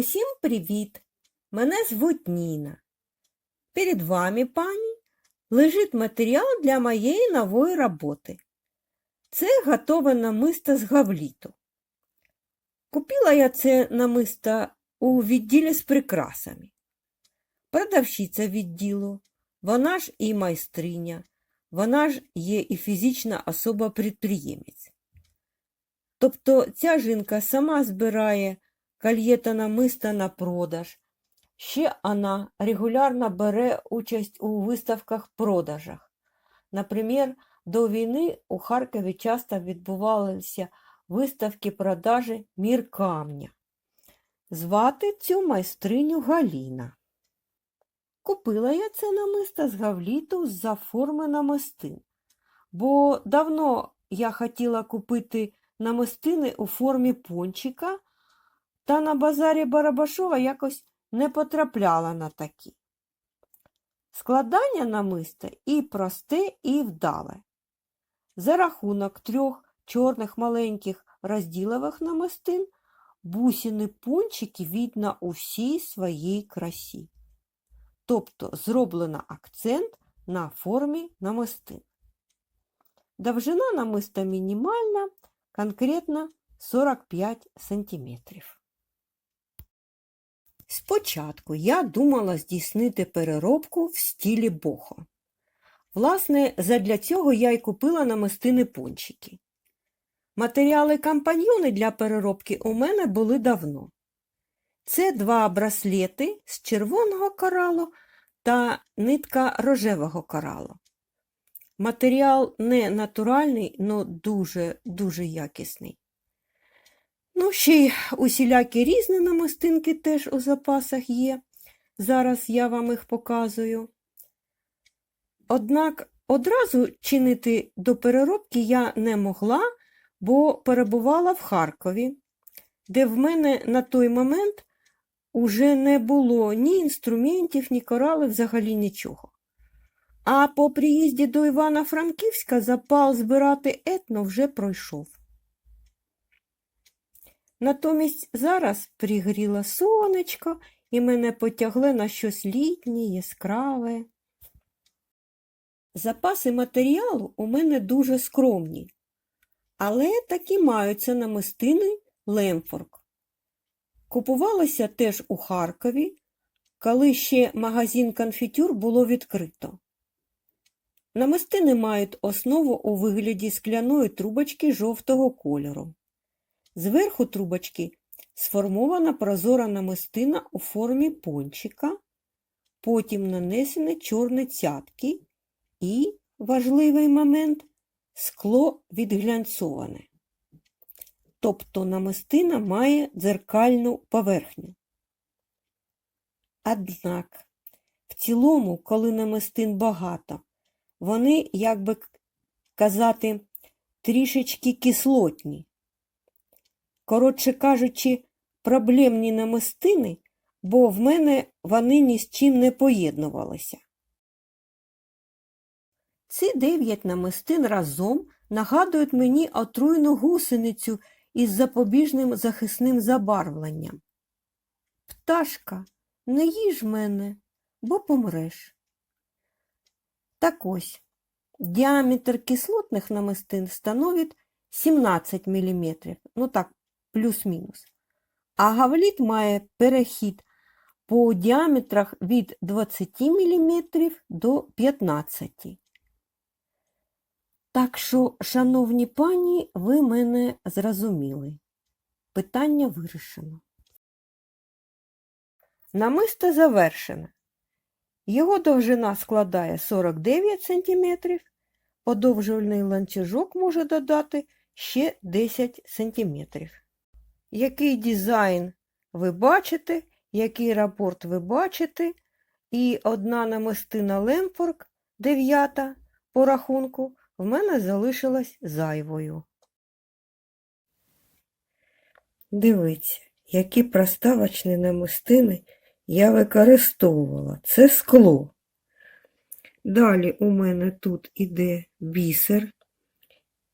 Усім привіт! Мене звуть Ніна. Перед вами, пані, лежить матеріал для моєї нової роботи. Це готове намисто з гавліту. Купила я це намисто у відділі з прикрасами. Продавщиця відділу, вона ж і майстриня, вона ж є і фізична особа-підприємець. Тобто ця жінка сама збирає кольє та намиста на продаж. Ще вона регулярно бере участь у виставках-продажах. Наприклад, до війни у Харкові часто відбувалися виставки продажі «Мір камня». Звати цю майстриню Галіна. Купила я це намисто з гавліту з-за форми намистин, бо давно я хотіла купити намистини у формі пончика, та на базарі Барабашова якось не потрапляла на такі. Складання намиста і просте, і вдале. За рахунок трьох чорних маленьких розділових намистин бусини пончики видно у всій своїй красі. Тобто зроблено акцент на формі намистин. Довжина намиста мінімальна, конкретно 45 сантиметрів. Спочатку я думала здійснити переробку в стілі бохо. Власне, задля цього я й купила намистини пончики. Матеріали компаньйони для переробки у мене були давно. Це два браслети з червоного коралу та нитка рожевого коралу. Матеріал не натуральний, але дуже-дуже якісний. Ну, ще й усілякі різні намистинки теж у запасах є. Зараз я вам їх показую. Однак одразу чинити до переробки я не могла, бо перебувала в Харкові, де в мене на той момент уже не було ні інструментів, ні корали, взагалі нічого. А по приїзді до Івана-Франківська запал збирати етно вже пройшов. Натомість зараз пригріло сонечко і мене потягли на щось літнє, яскраве. Запаси матеріалу у мене дуже скромні, але такі маються намистини Лемфорк. Купувалося теж у Харкові, коли ще магазин конфітюр було відкрито. Намистини мають основу у вигляді скляної трубочки жовтого кольору. Зверху трубочки сформована прозора намистина у формі пончика, потім нанесені чорні цятки і, важливий момент, скло відглянцоване. Тобто намистина має дзеркальну поверхню. Однак, в цілому, коли намистин багато, вони, як би казати, трішечки кислотні. Коротше кажучи, проблемні намистини, бо в мене вони ні з чим не поєднувалися. Ці дев'ять намистин разом нагадують мені отруйну гусеницю із запобіжним захисним забарвленням. Пташка, не їж мене, бо помреш. Так ось, діаметр кислотних намистин становить 17 мм, ну так, плюс-мінус. А гавліт має перехід по діаметрах від 20 мм до 15 Так що, шановні пані, ви мене зрозуміли. Питання вирішено. Намисто завершене. Його довжина складає 49 см, подовжувальний ланцюжок може додати ще 10 см. Який дизайн ви бачите, який рапорт ви бачите, і одна намистина Лемфорк, дев'ята по рахунку, в мене залишилась зайвою. Дивіться, які проставочні намистини я використовувала. Це скло. Далі у мене тут іде бісер.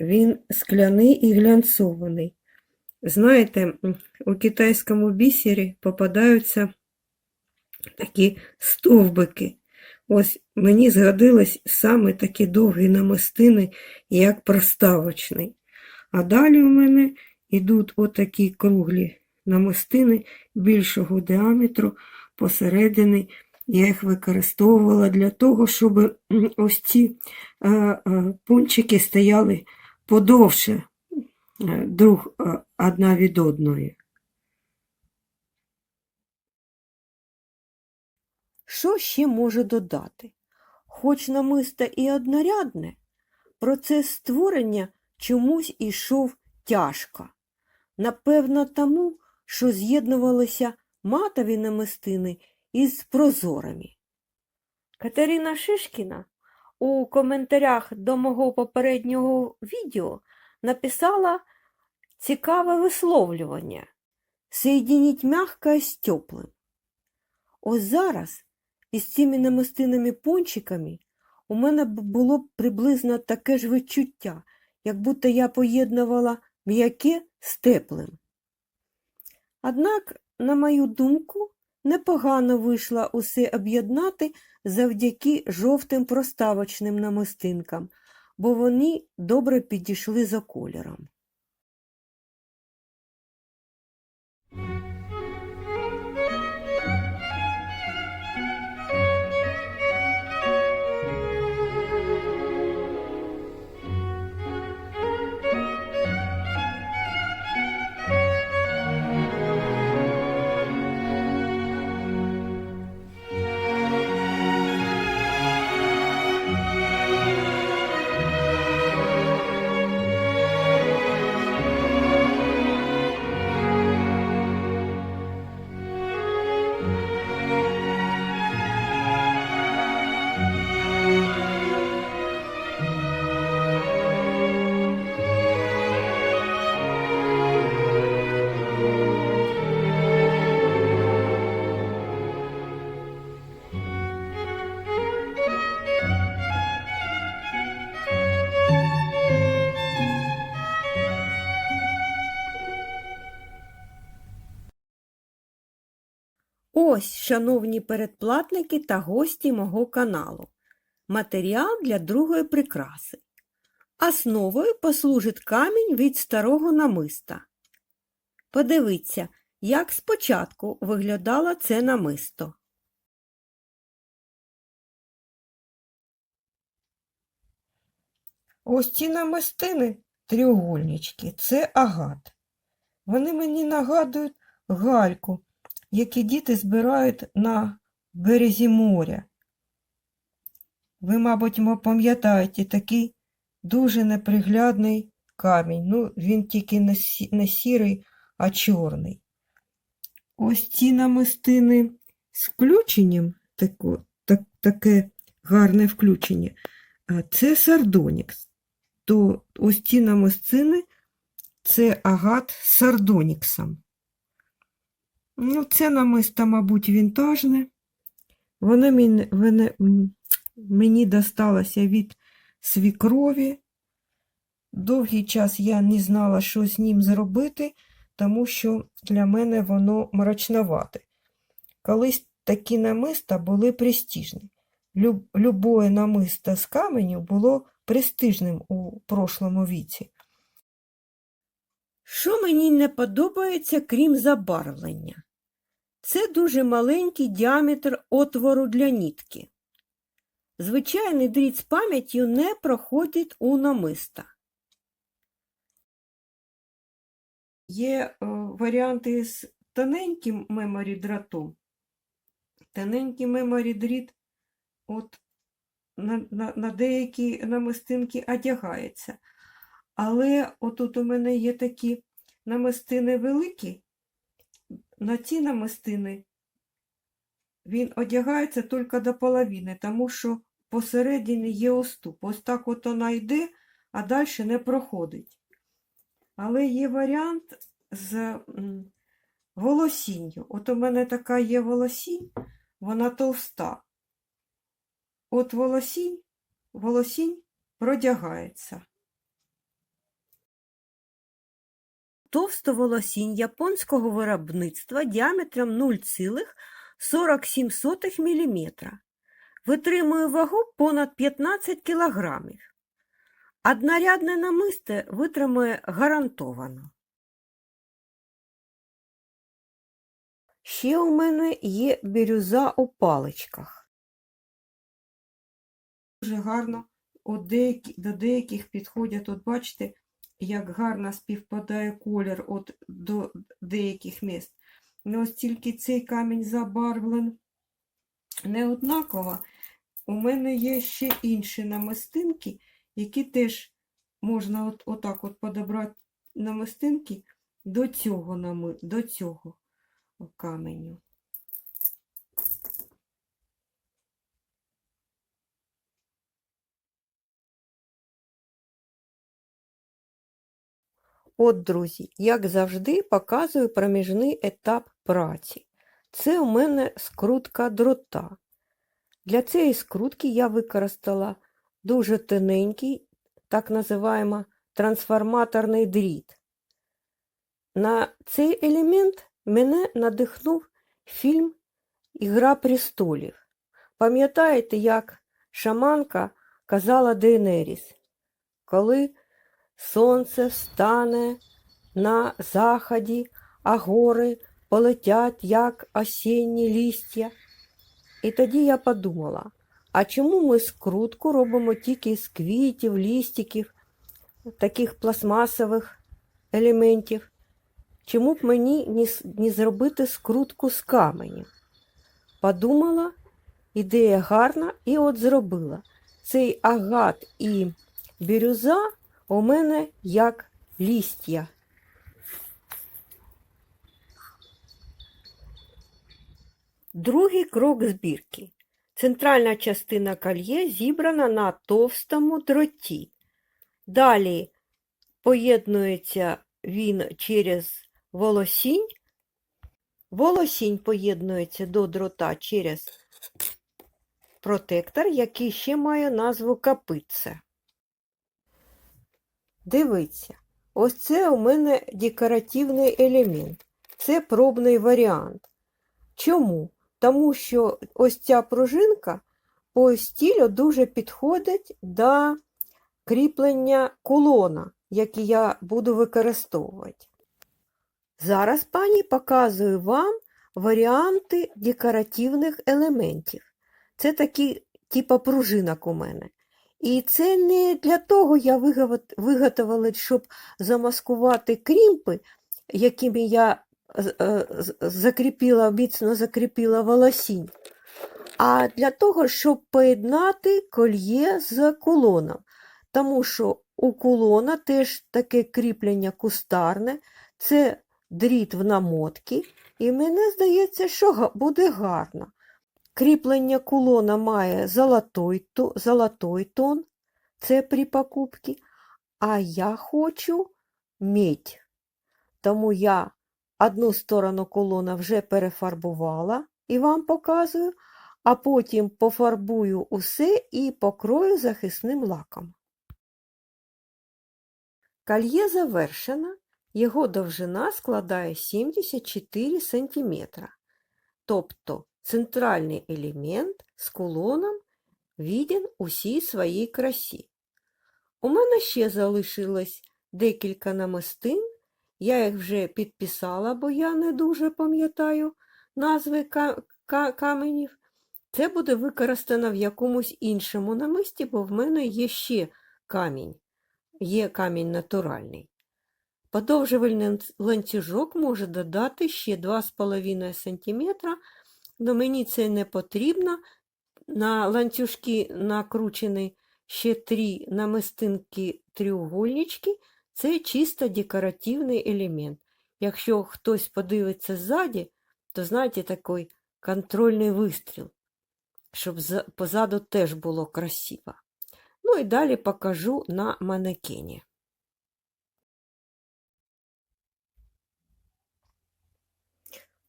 Він скляний і глянцований. Знаєте, у китайському бісері попадаються такі стовбики. Ось мені згодились саме такі довгі намистини, як проставочний. А далі у мене йдуть отакі круглі намистини більшого діаметру посередині. Я їх використовувала для того, щоб ось ці е, е, пунчики стояли подовше друг е, одна від одної. Що ще можу додати? Хоч намисто і однорядне, процес створення чомусь ішов тяжко. Напевно, тому, що з'єднувалися матові намистини із прозорими. Катерина Шишкіна у коментарях до мого попереднього відео написала цікаве висловлювання «Соединить мягкое з теплим». Ось зараз із цими намистинними пончиками у мене було б приблизно таке ж відчуття, як будто я поєднувала м'яке з теплим. Однак, на мою думку, непогано вийшло усе об'єднати завдяки жовтим проставочним намистинкам, бо вони добре підійшли за кольором. Ось, шановні передплатники та гості мого каналу. Матеріал для другої прикраси. Основою послужить камінь від старого намиста. Подивіться, як спочатку виглядало це намисто. Ось ці намистини тріугольнички, це агат. Вони мені нагадують гальку, які діти збирають на березі моря. Ви, мабуть, пам'ятаєте такий дуже неприглядний камінь. Ну, він тільки не, сі- не сірий, а чорний. Ось ці намистини з включенням, тако, так, таке гарне включення, це сардонікс. То ось ці намистини це агат з сардоніксом. Ну, це намисто, мабуть, вінтажне. Воно мені, досталося від свікрові. Довгий час я не знала, що з ним зробити, тому що для мене воно мрачновате. Колись такі намиста були престижні. Люб, любое намисто з каменю було престижним у прошлому віці. Що мені не подобається, крім забарвлення? Це дуже маленький діаметр отвору для нітки. Звичайний дріт з пам'яттю не проходить у намиста. Є е, варіанти з тоненьким меморі дротом. Тоненький меморі дріт от на, на, на деякі намистинки одягається. Але отут у мене є такі намистини великі, на ці намистини він одягається тільки до половини, тому що посередині є оступ. Ось так от вона йде, а далі не проходить. Але є варіант з волосінню. От у мене така є волосінь, вона товста. От волосінь, волосінь продягається. Товстоволосінь японського виробництва діаметром 0,47 мм. Витримує вагу понад 15 кг. Однорядне намисте витримує гарантовано. Ще у мене є бірюза у паличках. Дуже гарно от деякі, до деяких підходять, от бачите, як гарно співпадає колір от до деяких міст. Ну, ось тільки цей камінь забарвлен не однаково. У мене є ще інші намистинки, які теж можна от, отак от подобрати намистинки до цього, до цього каменю. От, друзі, як завжди, показую проміжний етап праці. Це у мене скрутка дрота. Для цієї скрутки я використала дуже тоненький, так називаємо трансформаторний дріт. На цей елемент мене надихнув фільм Ігра престолів. Пам'ятаєте, як шаманка казала Дейнеріс, коли сонце встане на заході, а гори полетять, як осінні листя. І тоді я подумала, а чому ми скрутку робимо тільки з квітів, лістиків, таких пластмасових елементів? Чому б мені не зробити скрутку з каменів? Подумала, ідея гарна, і от зробила. Цей агат і бірюза у мене як лістя. Другий крок збірки. Центральна частина кольє зібрана на товстому дроті. Далі поєднується він через волосінь. Волосінь поєднується до дрота через протектор, який ще має назву капиця. Дивіться, ось це у мене декоративний елемент. Це пробний варіант. Чому? Тому що ось ця пружинка по стілю дуже підходить до кріплення кулона, який я буду використовувати. Зараз, пані, показую вам варіанти декоративних елементів. Це такі, типа пружинок у мене. І це не для того я виготовила, щоб замаскувати крімпи, якими я е, закріпила, міцно закріпила волосінь, а для того, щоб поєднати кольє з кулоном. Тому що у кулона теж таке кріплення кустарне, це дріт в намотки, і мені здається, що буде гарно. Кріплення кулона має золотой, то- золотой тон, це при покупці, а я хочу медь. Тому я одну сторону кулона вже перефарбувала і вам показую, а потім пофарбую усе і покрою захисним лаком. Кольє завершено, його довжина складає 74 см. Тобто центральний елемент з кулоном виден у всій своїй красі. У мене ще залишилось декілька намистин. Я їх вже підписала, бо я не дуже пам'ятаю назви ка- ка- каменів. Це буде використано в якомусь іншому намисті, бо в мене є ще камінь. Є камінь натуральний. Подовжувальний ланцюжок може додати ще 2,5 см, але мені це не потрібно. На ланцюжки накручені ще три намистинки тріугольнички. Це чисто декоративний елемент. Якщо хтось подивиться ззаді, то знаєте, такий контрольний вистріл, щоб позаду теж було красиво. Ну і далі покажу на манекені.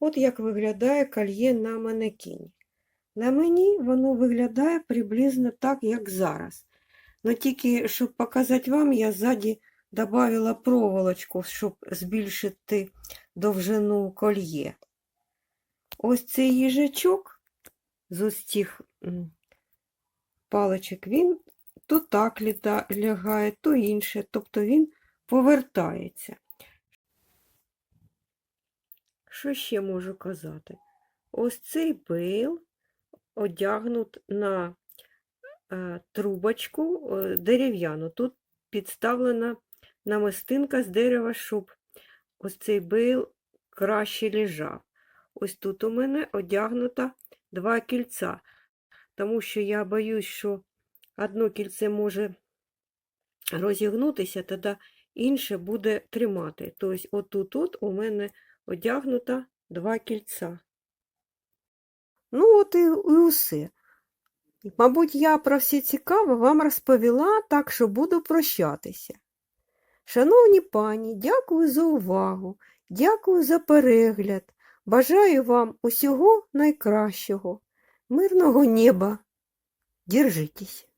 От як виглядає кольє на манекені. На мені воно виглядає приблизно так, як зараз. Но тільки, щоб показати вам, я ззаді добавила проволочку, щоб збільшити довжину кольє. Ось цей їжачок з ось цих паличок, він то так лягає, то інше, тобто він повертається. Що ще можу казати? Ось цей бил одягнут на е, трубочку е, дерев'яну. Тут підставлена намистинка з дерева, щоб ось цей бил краще лежав. Ось тут у мене одягнуто два кільця, тому що я боюсь, що одно кільце може розігнутися, тоді інше буде тримати. Тобто отут от у мене одягнуто два кільця. Ну, от і, і усе. Мабуть, я про все цікаве вам розповіла, так що буду прощатися. Шановні пані, дякую за увагу, дякую за перегляд. Бажаю вам усього найкращого, мирного неба. Держитесь.